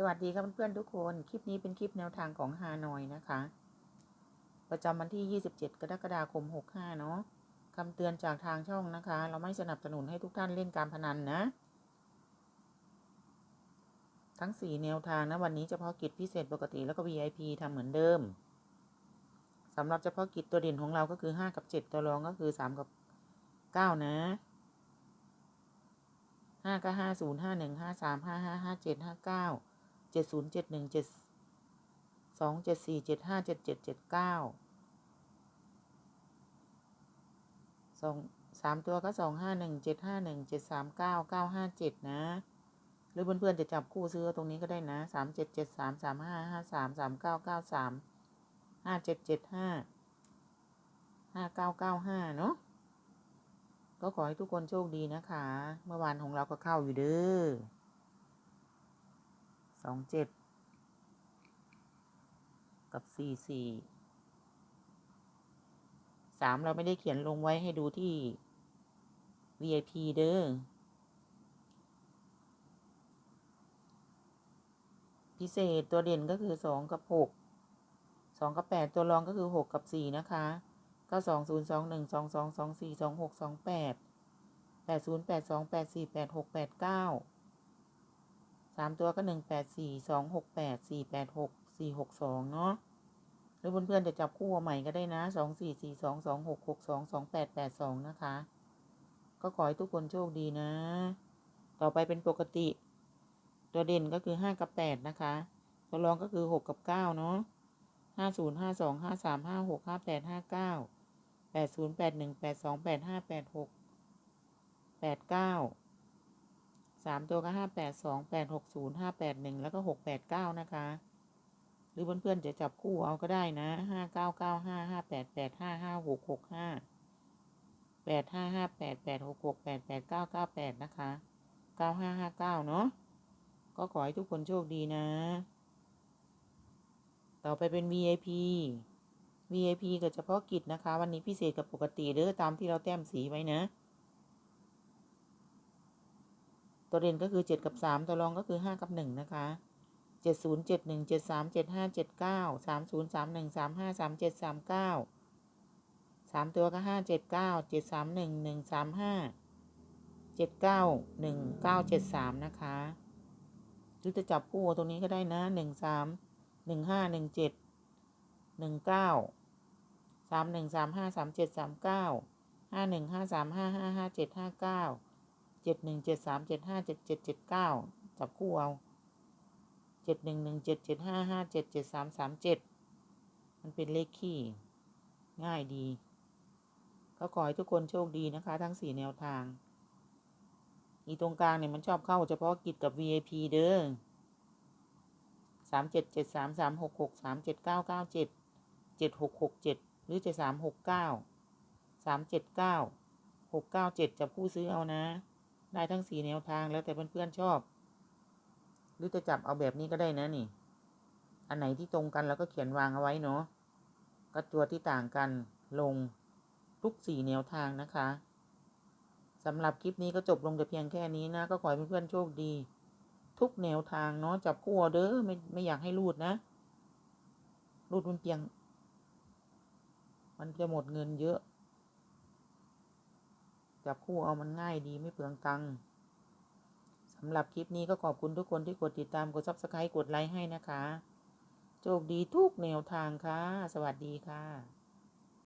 สวัสดีครับเพื่อนๆทุกคน คลิปนี้เป็นคลิปแนวทางของฮานอยนะคะ ประจำวันที่ 27 กรกฎาคม 65 เนาะคำเตือนจากทางช่องนะคะ เราไม่สนับสนุนให้ทุกท่านเล่นการพนันนะ ทั้ง 4 แนวทางนะ วันนี้เฉพาะกิจพิเศษปกติแล้วก็ VIP ทำเหมือนเดิมสำหรับเฉพาะกิจตัวเด่นของเราก็คือ 5 กับ 7 ตัวรองก็คือ 3 กับ 9 นะ5ก็5 0 5 1 5 3 5 5 5 7 5 9 เจ็ดศูนย์เจ็ดหนึ่งเจ็ดสองเจ็ดสี่เจ็ดห้าเจ็ดเจ็ดเจ็ดเก้าสองสามตัวก็สองห้าหนึ่งเจ็ดห้าหนึ่งเจ็ดสามเก้าเก้าห้าเจ็ดนะ หรือเพื่อนๆจะจับคู่ซื้อตรงนี้ก็ได้นะสามเจ็ดเจ็ดสามสามห้าห้าสามสามเก้าเก้าสามห้าเจ็ดเจ็ดห้าห้าเก้าเก้าห้าเนาะก็ขอให้ทุกคนโชคดีนะคะ เมื่อวานของเราก็เข้าอยู่เด้อ องเจ็ดกับสี่สี่สามเราไม่ได้เขียนลงไว้ให้ดูที่ VIP เด้อ พิเศษตัวเด่นก็คือสองกับหกสองกับแปดตัวรองก็คือหกกับสี่นะคะก็สองศูนย์สองหนึ่งสองสองสองสี่สองหกสองแปดแปดศูนย์แปดสองแปดสี่แปดหกแปดเก้า สามตัวก็หนึ่งแปดสี่สองหกแปดสี่แปดหกสี่หกสองเนาะหรือเพื่อนๆจะจับคู่ใหม่ก็ได้นะสองสี่สี่สองสองหกหกสองสองแปดแปดสองนะคะ ก็ขอให้ทุกคนโชคดีนะ ต่อไปเป็นปกติ ตัวเด่นก็คือห้ากับแปดนะคะ ตัวรองก็คือหกกับเก้าเนาะห้าศูนย์ห้าสองห้าสามห้าหกห้าแปดห้าเก้าแปดศูนย์แปดหนึ่งแปดสองแปดห้าแปดหกแปดเก้า สามตัวก็ห้าแปดสองแปดหกศูนย์ห้าแปดหนึ่งแล้วก็หกแปดเก้านะคะ หรือเพื่อนๆจะจับคู่เอาก็ได้นะห้าเก้าเก้าห้าห้าแปดแปดห้าห้าหกหกห้าแปดห้าห้าแปดแปดหกหกแปดแปดเก้าเก้าแปดนะคะเก้าห้าห้าเก้าเนาะก็ขอให้ทุกคนโชคดีนะ ต่อไปเป็น VIP VIP กับเฉพาะกิจนะคะ วันนี้พิเศษกับปกติเด้อตามที่เราแต้มสีไว้นะ ตัวเรียนก็คือ 7 กับ 3 ตัวรองก็คือ 5 กับ 1 นะคะ 7 0 7 1 7 3 7 5 7 9 3 0 3 1 3 5 3 7 3 9 3 ตัวก็ 5 7 9 7 3 1 1 3 5 7 9 1 9 7 3 นะคะหรือจะจับคู่ตรงนี้ก็ได้นะ 1 3 1 5 1 7 1 9 3 1 3 5 3 7 3 9 5 1 5 3 5 5 5 7 5 9 จ็ดสามเก้าห้าหนึ่งเจ็ดหนึ่งเจ็ดสามเจ็ดห้าเจ็ดเจ็ดเจ็ดเก้าจับคู่เอาเจ็ดหนึ่งหนึ่งเจ็ดเจ็ดห้าห้าเจ็ดเจ็ดสามสามเจ็ดมันเป็นเลขขี้ง่ายดี ก็ขอให้ทุกคนโชคดีนะคะ ทั้งสี่แนวทาง อีตรงกลางเนี่ยมันชอบเข้าเฉพาะกิจกับ VIP เด้อสามเจ็ดเจ็ดสามสามหกหกสามเจ็ดเก้าเก้าเจ็ดเจ็ดหกหกเจ็ดหรือจะสามหกเก้าสามเจ็ดเก้าหกเก้าเจ็ดจับคู่ซื้อเอานะ ได้ทั้งสี่แนวทางแล้วแต่เพื่อนๆชอบ หรือจะจับเอาแบบนี้ก็ได้นะนี่ อันไหนที่ตรงกันเราก็เขียนวางเอาไว้เนาะก็ตัวที่ต่างกันลงทุกสี่แนวทางนะคะสำหรับคลิปนี้ก็จบลงแต่เพียงแค่นี้นะ ก็ขอให้เพื่อนๆโชคดี ทุกแนวทางเนาะจับคู่เอาเด้อไม่ไม่อยากให้รูดนะ รูดมันเพียง มันจะหมดเงินเยอะ จับคู่เอามันง่ายดีไม่เปลืองตังค์สำหรับคลิปนี้ก็ขอบคุณทุกคนที่กดติดตามกด subscribe กดไลค์ให้นะคะ โชคดีทุกแนวทางค่ะ สวัสดีค่ะ